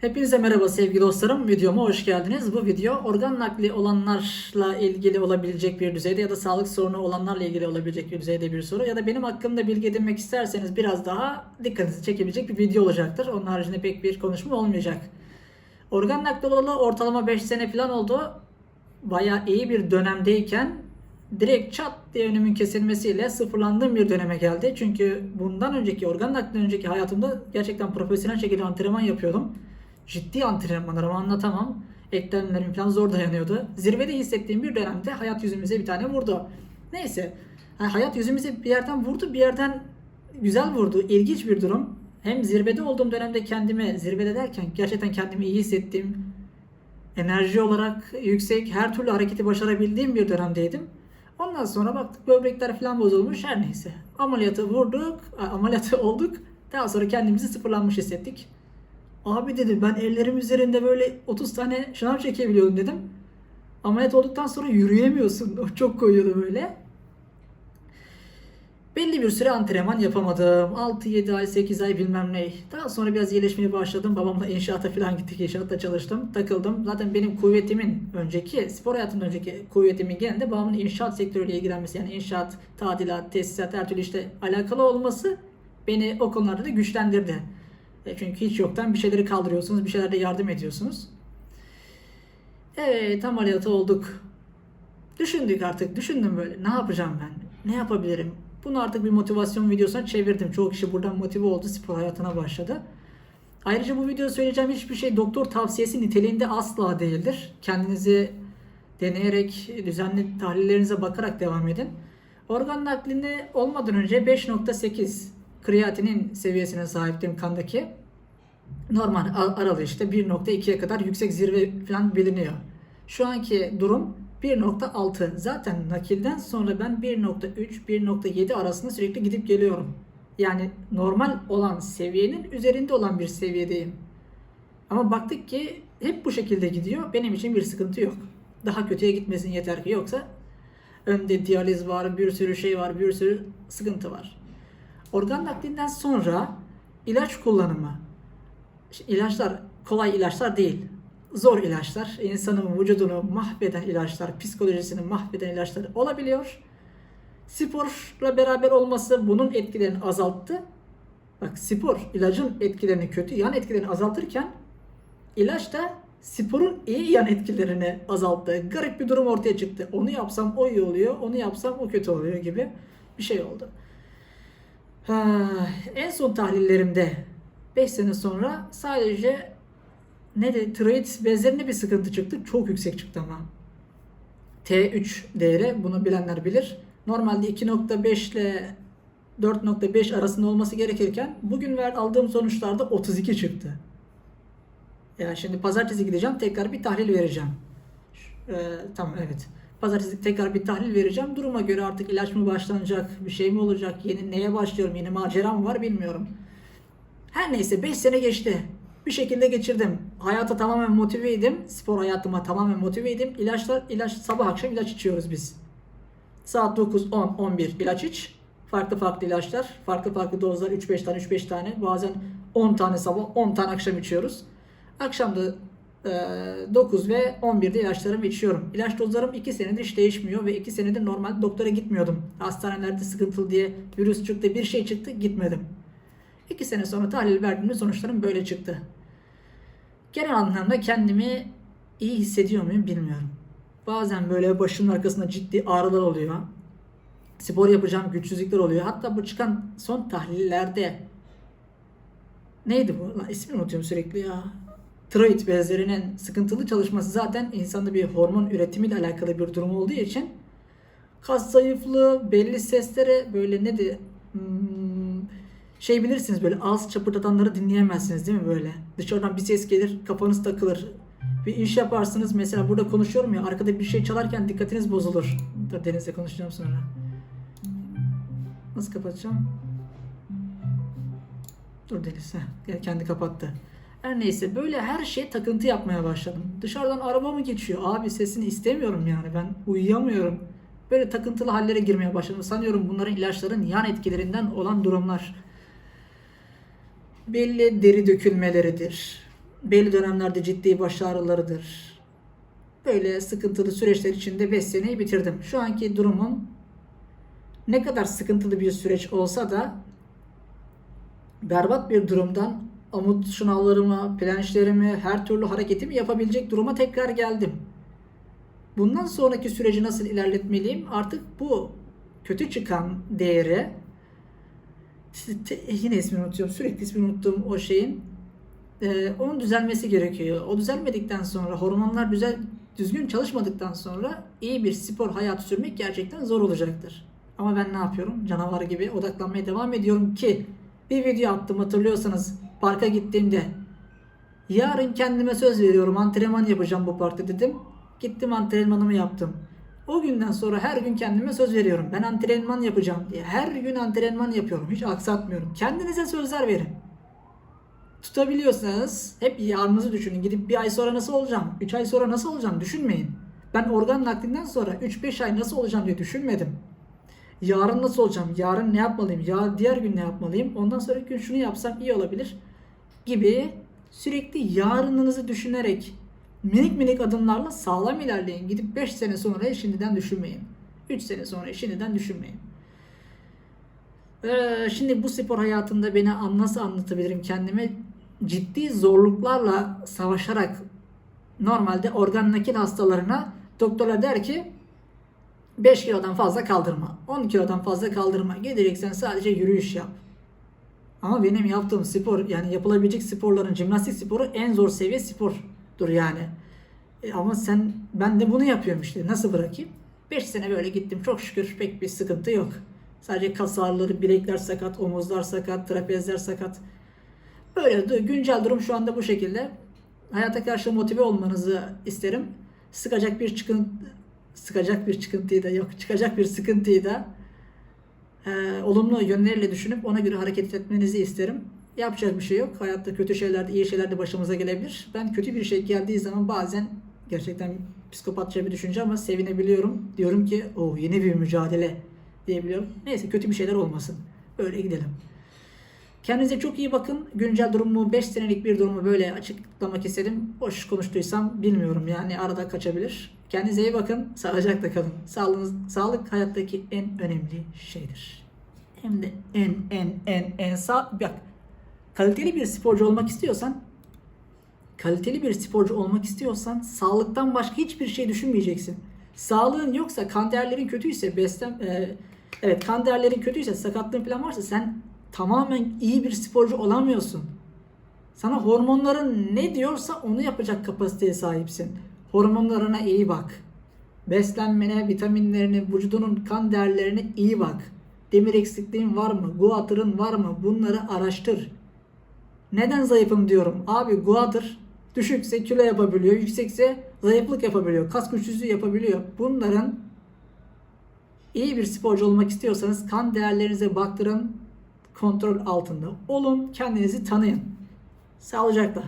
Hepinize merhaba sevgili dostlarım. Videoma hoş geldiniz. Bu video organ nakli olanlarla ilgili olabilecek bir düzeyde ya da sağlık sorunu olanlarla ilgili olabilecek bir düzeyde bir soru ya da benim hakkımda bilgi edinmek isterseniz biraz daha dikkatinizi çekebilecek bir video olacaktır. Onun haricinde pek bir konuşma olmayacak. Organ nakli olalı ortalama 5 sene falan oldu. Bayağı iyi bir dönemdeyken direkt çat diye önümün kesilmesiyle sıfırlandığım bir döneme geldi. Çünkü bundan önceki organ nakli önceki hayatımda gerçekten profesyonel şekilde antrenman yapıyordum. Ciddi antrenmanlar ama anlatamam. Eklemlerim falan zor dayanıyordu. Zirvede hissettiğim bir dönemde hayat yüzümüze bir tane vurdu. Neyse. ha, hayat yüzümüze bir yerden vurdu, bir yerden güzel vurdu. İlginç bir durum. Hem zirvede olduğum dönemde kendime, zirvede derken gerçekten kendimi iyi hissettiğim, enerji olarak yüksek, her türlü hareketi başarabildiğim bir dönemdeydim. Ondan sonra baktık böbrekler falan bozulmuş her neyse. Ameliyatı vurduk, ameliyatı olduk. Daha sonra kendimizi sıfırlanmış hissettik. Abi dedi ben ellerim üzerinde böyle 30 tane şınav çekebiliyordum dedim. Ameliyat olduktan sonra yürüyemiyorsun. O çok koyuyordu böyle. Belli bir süre antrenman yapamadım. 6-7 ay, 8 ay bilmem ne. Daha sonra biraz iyileşmeye başladım. Babamla inşaata falan gittik. İnşaatta çalıştım. Takıldım. Zaten benim kuvvetimin önceki, spor hayatımdan önceki kuvvetimin genelde babamın inşaat sektörüyle ilgilenmesi. Yani inşaat, tadilat, tesisat, her türlü işte alakalı olması beni o konularda da güçlendirdi. E çünkü hiç yoktan bir şeyleri kaldırıyorsunuz, bir şeylerde yardım ediyorsunuz. Evet, ameliyatı olduk. Düşündük artık, düşündüm böyle. Ne yapacağım ben? Ne yapabilirim? Bunu artık bir motivasyon videosuna çevirdim. Çoğu kişi buradan motive oldu, spor hayatına başladı. Ayrıca bu videoda söyleyeceğim hiçbir şey doktor tavsiyesi niteliğinde asla değildir. Kendinizi deneyerek, düzenli tahlillerinize bakarak devam edin. Organ naklinde olmadan önce 5.8 kreatinin seviyesine sahiptim kandaki. Normal ar- aralığı işte 1.2'ye kadar yüksek zirve falan biliniyor. Şu anki durum 1.6. Zaten nakilden sonra ben 1.3, 1.7 arasında sürekli gidip geliyorum. Yani normal olan seviyenin üzerinde olan bir seviyedeyim. Ama baktık ki hep bu şekilde gidiyor. Benim için bir sıkıntı yok. Daha kötüye gitmesin yeter ki yoksa önde diyaliz var, bir sürü şey var, bir sürü sıkıntı var. Organ naklinden sonra ilaç kullanımı. İlaçlar kolay ilaçlar değil. Zor ilaçlar. İnsanın vücudunu mahveden ilaçlar, psikolojisini mahveden ilaçlar olabiliyor. Sporla beraber olması bunun etkilerini azalttı. Bak spor ilacın etkilerini kötü yan etkilerini azaltırken ilaç da sporun iyi yan etkilerini azalttı. Garip bir durum ortaya çıktı. Onu yapsam o iyi oluyor, onu yapsam o kötü oluyor gibi bir şey oldu. Ha, en son tahlillerimde 5 sene sonra sadece ne de tiroid bezlerinde bir sıkıntı çıktı. Çok yüksek çıktı ama. T3 değeri bunu bilenler bilir. Normalde 2.5 ile 4.5 arasında olması gerekirken bugün ver aldığım sonuçlarda 32 çıktı. Yani şimdi pazartesi gideceğim tekrar bir tahlil vereceğim. Ee, tamam evet. Pazartesi tekrar bir tahlil vereceğim. Duruma göre artık ilaç mı başlanacak, bir şey mi olacak, yeni neye başlıyorum, yeni macera mı var bilmiyorum. Her neyse 5 sene geçti. Bir şekilde geçirdim. Hayata tamamen motiveydim. Spor hayatıma tamamen motiveydim. İlaçlar, ilaç sabah akşam ilaç içiyoruz biz. Saat 9, 10, 11 ilaç iç. Farklı farklı ilaçlar. Farklı farklı dozlar 3-5 tane 3-5 tane. Bazen 10 tane sabah 10 tane akşam içiyoruz. Akşam da 9 ve 11'de ilaçlarımı içiyorum. İlaç dozlarım 2 senedir hiç değişmiyor ve 2 senedir normal doktora gitmiyordum. Hastanelerde sıkıntılı diye virüs çıktı bir şey çıktı gitmedim. 2 sene sonra tahlil verdiğimde sonuçlarım böyle çıktı. Genel anlamda kendimi iyi hissediyor muyum bilmiyorum. Bazen böyle başımın arkasında ciddi ağrılar oluyor. Spor yapacağım güçsüzlükler oluyor. Hatta bu çıkan son tahlillerde neydi bu? Lan ismini unutuyorum sürekli ya. Tiroid bezlerinin sıkıntılı çalışması zaten insanda bir hormon üretimiyle alakalı bir durum olduğu için kas zayıflığı, belli seslere böyle ne de hmm, şey bilirsiniz böyle ağız çapırdatanları dinleyemezsiniz değil mi böyle? Dışarıdan bir ses gelir, kafanız takılır. Bir iş yaparsınız mesela burada konuşuyorum ya arkada bir şey çalarken dikkatiniz bozulur. Dur Deniz'le konuşacağım sonra. Nasıl kapatacağım? Dur Deniz. Heh, kendi kapattı. Her neyse böyle her şeye takıntı yapmaya başladım. Dışarıdan araba mı geçiyor? Abi sesini istemiyorum yani ben uyuyamıyorum. Böyle takıntılı hallere girmeye başladım. Sanıyorum bunların ilaçların yan etkilerinden olan durumlar. Belli deri dökülmeleridir. belli dönemlerde ciddi baş ağrılarıdır. Böyle sıkıntılı süreçler içinde 5 seneyi bitirdim. Şu anki durumum ne kadar sıkıntılı bir süreç olsa da berbat bir durumdan amut sınavlarımı, plançlarımı, her türlü hareketimi yapabilecek duruma tekrar geldim. Bundan sonraki süreci nasıl ilerletmeliyim? Artık bu kötü çıkan değeri yine ismini unutuyorum. Sürekli ismini unuttuğum o şeyin e, onun düzelmesi gerekiyor. O düzelmedikten sonra hormonlar güzel düzgün çalışmadıktan sonra iyi bir spor hayatı sürmek gerçekten zor olacaktır. Ama ben ne yapıyorum? Canavar gibi odaklanmaya devam ediyorum ki bir video attım hatırlıyorsanız parka gittiğimde yarın kendime söz veriyorum antrenman yapacağım bu parkta dedim. Gittim antrenmanımı yaptım. O günden sonra her gün kendime söz veriyorum. Ben antrenman yapacağım diye. Her gün antrenman yapıyorum. Hiç aksatmıyorum. Kendinize sözler verin. Tutabiliyorsanız hep yarınınızı düşünün. Gidip bir ay sonra nasıl olacağım? 3 ay sonra nasıl olacağım? Düşünmeyin. Ben organ naklinden sonra 3-5 ay nasıl olacağım diye düşünmedim. Yarın nasıl olacağım? Yarın ne yapmalıyım? Ya diğer gün ne yapmalıyım? Ondan sonraki gün şunu yapsam iyi olabilir gibi sürekli yarınınızı düşünerek minik minik adımlarla sağlam ilerleyin. Gidip 5 sene sonra şimdiden düşünmeyin. 3 sene sonra şimdiden düşünmeyin. Ee, şimdi bu spor hayatında beni nasıl anlatabilirim kendime? Ciddi zorluklarla savaşarak normalde organ nakil hastalarına doktorlar der ki 5 kilodan fazla kaldırma, 10 kilodan fazla kaldırma. Geleceksen sadece yürüyüş yap. Ama benim yaptığım spor yani yapılabilecek sporların jimnastik sporu en zor seviye spordur yani. E ama sen ben de bunu yapıyorum işte. Nasıl bırakayım? 5 sene böyle gittim. Çok şükür pek bir sıkıntı yok. Sadece kas ağrıları, bilekler sakat, omuzlar sakat, trapezler sakat. Böyle güncel durum şu anda bu şekilde. Hayata karşı motive olmanızı isterim. Sıkacak bir çıkın sıkacak bir çıkıntıyı da yok. Çıkacak bir sıkıntıyı da e, olumlu yönleriyle düşünüp ona göre hareket etmenizi isterim. Yapacak bir şey yok. Hayatta kötü şeyler de iyi şeyler de başımıza gelebilir. Ben kötü bir şey geldiği zaman bazen gerçekten psikopatça bir düşünce ama sevinebiliyorum. Diyorum ki o yeni bir mücadele diyebiliyorum. Neyse kötü bir şeyler olmasın. Böyle gidelim. Kendinize çok iyi bakın. Güncel durumumu 5 senelik bir durumu böyle açıklamak istedim. Boş konuştuysam bilmiyorum yani arada kaçabilir. Kendinize iyi bakın. Sağlıcakla kalın. Sağlığınız, sağlık hayattaki en önemli şeydir. Hem de en en en en sağ... Bak kaliteli bir sporcu olmak istiyorsan kaliteli bir sporcu olmak istiyorsan sağlıktan başka hiçbir şey düşünmeyeceksin. Sağlığın yoksa kan değerlerin kötüyse beslen e, evet kan değerlerin kötüyse sakatlığın falan varsa sen tamamen iyi bir sporcu olamıyorsun. Sana hormonların ne diyorsa onu yapacak kapasiteye sahipsin. Hormonlarına iyi bak. Beslenmene, vitaminlerine, vücudunun kan değerlerine iyi bak. Demir eksikliğin var mı? Guatır'ın var mı? Bunları araştır. Neden zayıfım diyorum? Abi guatır düşükse kilo yapabiliyor, yüksekse zayıflık yapabiliyor, kas güçsüzlüğü yapabiliyor. Bunların iyi bir sporcu olmak istiyorsanız kan değerlerinize baktırın, kontrol altında olun, kendinizi tanıyın. Sağlıcakla.